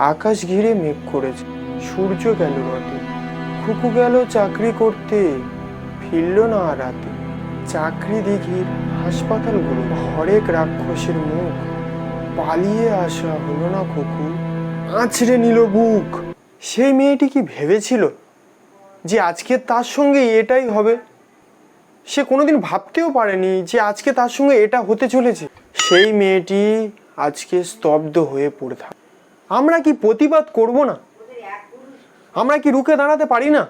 আকাশ ঘিরে মেঘ করেছে। সূর্য গেল রটে খুকু গেল চাকরি করতে। ফিরল না রাতে। চাকরি দিঘির হাসপাতালগুলো হরেক রাক্ষসের মুখ। পালিয়ে আসা হলো না খুকু। আঁচড়ে নিল বুক। সেই মেয়েটি কি ভেবেছিল যে আজকে তার সঙ্গে এটাই হবে? সে কোনোদিন ভাবতেও পারেনি যে আজকে তার সঙ্গে এটা হতে চলেছে। সেই মেয়েটি আজকে স্তব্ধ হয়ে পড়ে থাকে আমরা কি প্রতিবাদ করব না? আমরা কি রুখে দাঁড়াতে পারি না?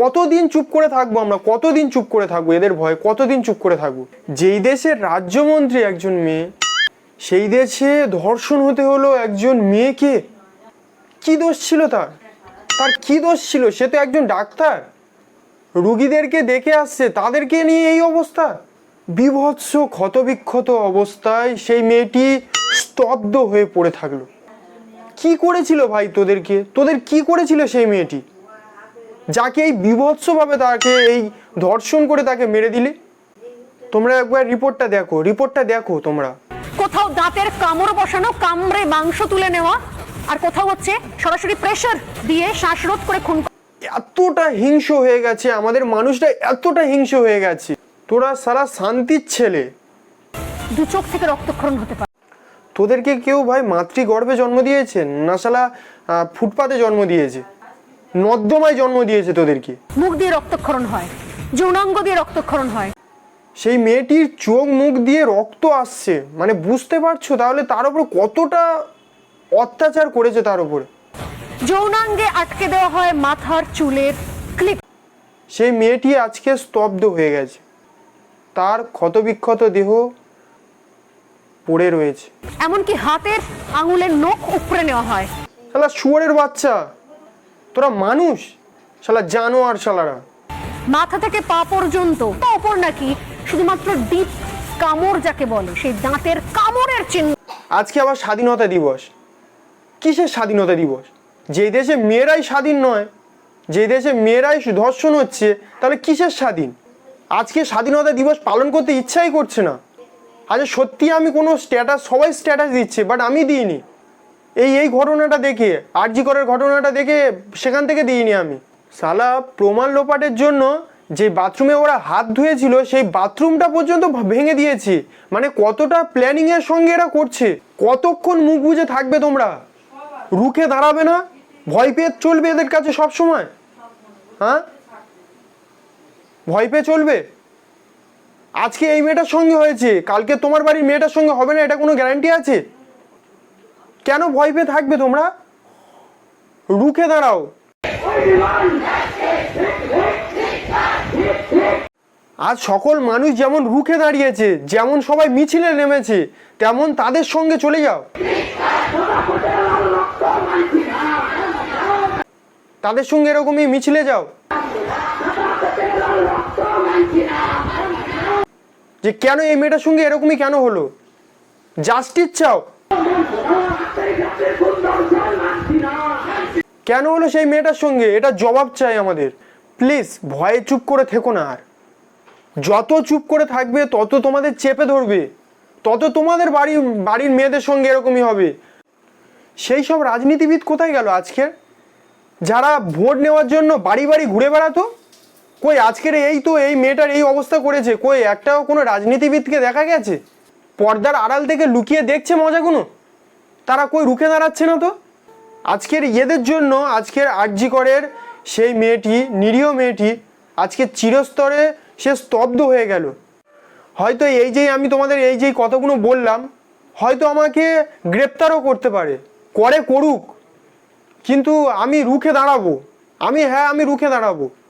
কতদিন চুপ করে থাকব আমরা? কতদিন চুপ করে থাকব? এদের ভয়। কতদিন চুপ করে থাকব? যেই দেশের রাজ্যমন্ত্রী একজন মেয়ে, সেই দেশে ধর্ষণ হতে হলো একজন মেয়েকে। কি দোষ ছিল তার? তার কি দোষ ছিল? সে তো একজন ডাক্তার। রুগীদেরকে দেখে আসছে। তাদেরকে নিয়ে এই অবস্থা? বিভৎস, ক্ষতবিক্ষত অবস্থায় সেই মেয়েটি স্তব্ধ হয়ে পড়ে থাকল। কি করেছিল ভাই তোদেরকে? তোদের কি করেছিল সেই মেয়েটি? যাকে এই বিভৎসভাবে তাকে এই ধর্ষণ করে তাকে মেরে দিলে? তোমরা একবার রিপোর্টটা দেখো রিপোর্টটা দেখো তোমরা। কোথাও দাঁতের কামড় বসানো কামড়ে মাংস তুলে নেওয়া আর কোথাও হচ্ছে সরাসরি প্রেশার দিয়ে শ্বাসরোধ করে খুন। এতটা হিংস হয়ে গেছে আমাদের মানুষটা এতটা হিংস হয়ে গেছে। তোরা সারা শান্তির ছেলে। দু চোখ থেকে রক্তক্ষরণ হতে পারে। তোদেরকে কেউ ভাই মাতৃগর্ভে জন্ম দিয়েছে? না শালা ফুটপাতে জন্ম দিয়েছে। নর্দমায় জন্ম দিয়েছে তোদেরকে। মুখ দিয়ে রক্তক্ষরণ হয়। যৌনাঙ্গ দিয়ে রক্তক্ষরণ হয়। সেই মেয়েটির চোখ মুখ দিয়ে রক্ত আসছে। মানে বুঝতে পারছ? তাহলে তার উপর কতটা অত্যাচার করেছে তার উপরে? যৌনাঙ্গে আটকে দেওয়া হয় মাথার চুলের ক্লিপ। সেই মেয়েটি আজকে স্তব্ধ হয়ে গেছে। তার ক্ষতবিক্ষত দেহ পড়ে রয়েছে। এমনকি হাতের আঙুলের নখ উপড়ে নেওয়া হয়। শালা শুয়ারের বাচ্চা তোরা মানুষ? শালা জানোয়ার শালারা। মাথা থেকে পা পর্যন্ত তা ওপর নাকি শুধুমাত্র ডিপ কামড় যাকে বলে সেই দাঁতের কামড়ের চিহ্ন। আজকে আবার স্বাধীনতা দিবস। কিসের স্বাধীনতা দিবস? যেই দেশে মেয়েরাই স্বাধীন নয় যেই দেশে মেয়েরাই ধর্ষণ হচ্ছে তাহলে কিসের স্বাধীন? আজকে স্বাধীনতা দিবস পালন করতে ইচ্ছাই করছে না। আচ্ছা সত্যি আমি কোনো স্ট্যাটাস সবাই স্ট্যাটাস দিচ্ছে বাট আমি দিইনি। এই এই ঘটনাটা দেখে আরজি করের ঘটনাটা দেখে সেখান থেকে দিইনি আমি। সালা প্রমাণ লোপাটের জন্য যে বাথরুমে ওরা হাত ধুয়েছিল, সেই বাথরুমটা পর্যন্ত ভেঙে দিয়েছে। মানে কতটা প্ল্যানিং এর সঙ্গে এরা করছে? কতক্ষণ মুখ বুজে থাকবে তোমরা? রুখে দাঁড়াবে না? ভয় পেয়ে চলবে এদের কাছে সব সময় হ্যাঁ? ভয় পেয়ে চলবে? আজকে এই মেয়েটার সঙ্গে হয়েছে। কালকে তোমার বাড়ির মেয়েটার সঙ্গে হবে না, এটা কোনো গ্যারান্টি আছে? কেন ভয় পেয়ে থাকবে তোমরা? রুখে দাঁড়াও। আজ সকল মানুষ যেমন রুখে দাঁড়িয়েছে, যেমন সবাই মিছিলে নেমেছে, তেমন তাদের সঙ্গে চলে যাও। তাদের সঙ্গে এরকমই মিছিলে যাও। যে কেন এই মেয়েটার সঙ্গে এরকমই কেন হলো? জাস্টিস চাও। কেন হলো সেই মেয়েটার সঙ্গে? এটা জবাব চাই আমাদের। প্লিজ ভয়ে চুপ করে থেকো না আর। যত চুপ করে থাকবে, তত তোমাদের চেপে ধরবে। তত তোমাদের বাড়ি, বাড়ির মেয়েদের সঙ্গে এরকমই হবে। সেই সব রাজনীতিবিদ কোথায় গেল আজকে? যারা ভোট নেওয়ার জন্য বাড়ি বাড়ি ঘুরে বেড়াতো কই, আজকের এই তো এই মেয়েটার এই অবস্থা করেছে, কই একটাও কোনো রাজনীতিবিদকে দেখা গেছে? পর্দার আড়াল থেকে লুকিয়ে দেখছে মজাগুলো তারা কই, রুখে দাঁড়াচ্ছে না তো? আজকের এদের জন্য, আজকের আরজি করের সেই মেয়েটি, নিরীহ মেয়েটি, আজকে চিরস্তরে সে স্তব্ধ হয়ে গেল। হয়তো এই যে আমি তোমাদের এই যে কতগুলো বললাম, হয়তো আমাকে গ্রেপ্তারও করতে পারে, করে করুক। কিন্তু আমি রুখে দাঁড়াবো। আমি হ্যাঁ আমি রুখে দাঁড়াবো।